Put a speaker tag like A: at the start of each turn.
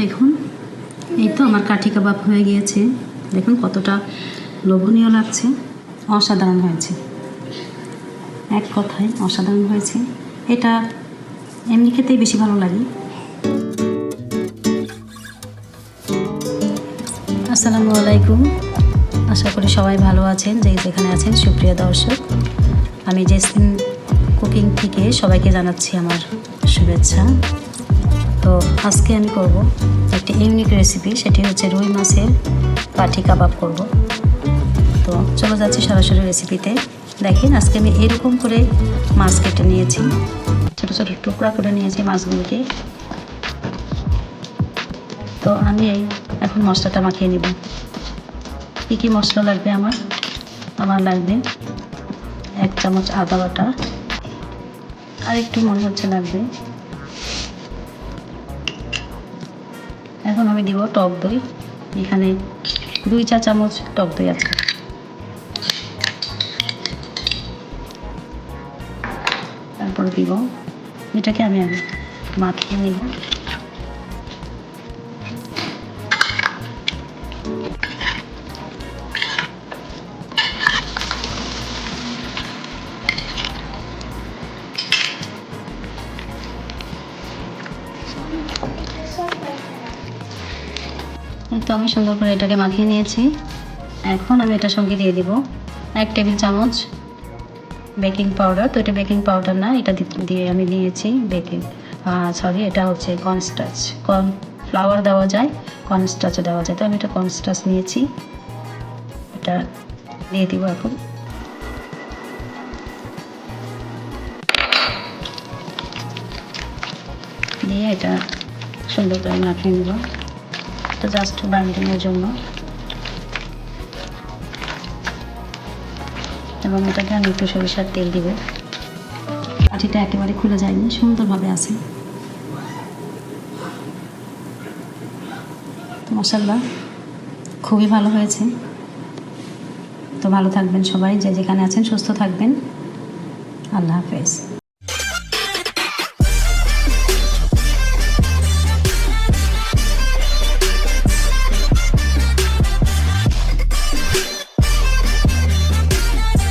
A: দেখুন, এই তো আমার কাঠি কাবাব হয়ে গিয়েছে। দেখুন কতটা লোভনীয় লাগছে, অসাধারণ হয়েছে। এক কথায় অসাধারণ হয়েছে। এটা এমনি খেতেই বেশি ভালো লাগে। আসসালামু আলাইকুম। আশা করি সবাই ভালো আছেন যে যেখানে আছেন সুপ্রিয় দর্শক। আমি জেসিন কুকিং থেকে সবাইকে জানাচ্ছি আমার শুভেচ্ছা। তো আজকে আমি করব একটি ইউনিক রেসিপি সেটি হচ্ছে রুই মাছের কাঠি কাবাব করব। তো চলে যাচ্ছি সরাসরি রেসিপিতে দেখেন, আজকে আমি এরকম করে মাছ কেটে নিয়েছি। ছোটো ছোটো টুকরা করে নিয়েছি মাছগুলোকে। তো আমি এই এখন মশলাটা মাখিয়ে নেব। কী কী মশলা লাগবে আমার? আমার লাগবে এক চামচ আদা বাটা। আর একটু মনে হচ্ছে লাগবে। এখন আমি দিব টক দই। এখানে দুই চা চামচ টক দই আছে। তারপরে দিব, এটাকে আমি আগে মাখিয়ে নিব। এই তো আমি সুন্দর করে এটাকে মাখিয়ে নিয়েছি। এখন আমি এটার সঙ্গে দিয়ে দিব এক টেবিল চামচ বেকিং পাউডার। তো এটা বেকিং পাউডার না, এটা দিয়ে আমি নিয়েছি বেকিং। সরি এটা হচ্ছে কর্নস্টাচ কর্ন ফ্লাওয়ার দেওয়া যায় কর্নস্টাচও দেওয়া যায়। তো আমি এটা কর্নস্টাচ নিয়েছি। এটা দিয়ে দিব এখন। দিয়ে এটা সুন্দর করে মাখিয়ে নেব। এটা জাস্ট বাইন্ডিংয়ের জন্য। এবং এটাকে আমি একটু সরিষার তেল দিব। কাঠিটা একেবারে খুলে যায়নি, সুন্দরভাবে আছে। মশাল্লা, খুবই ভালো হয়েছে। তো ভালো থাকবেন সবাই, যে যেখানে আছেন সুস্থ থাকবেন। আল্লাহ হাফেজ।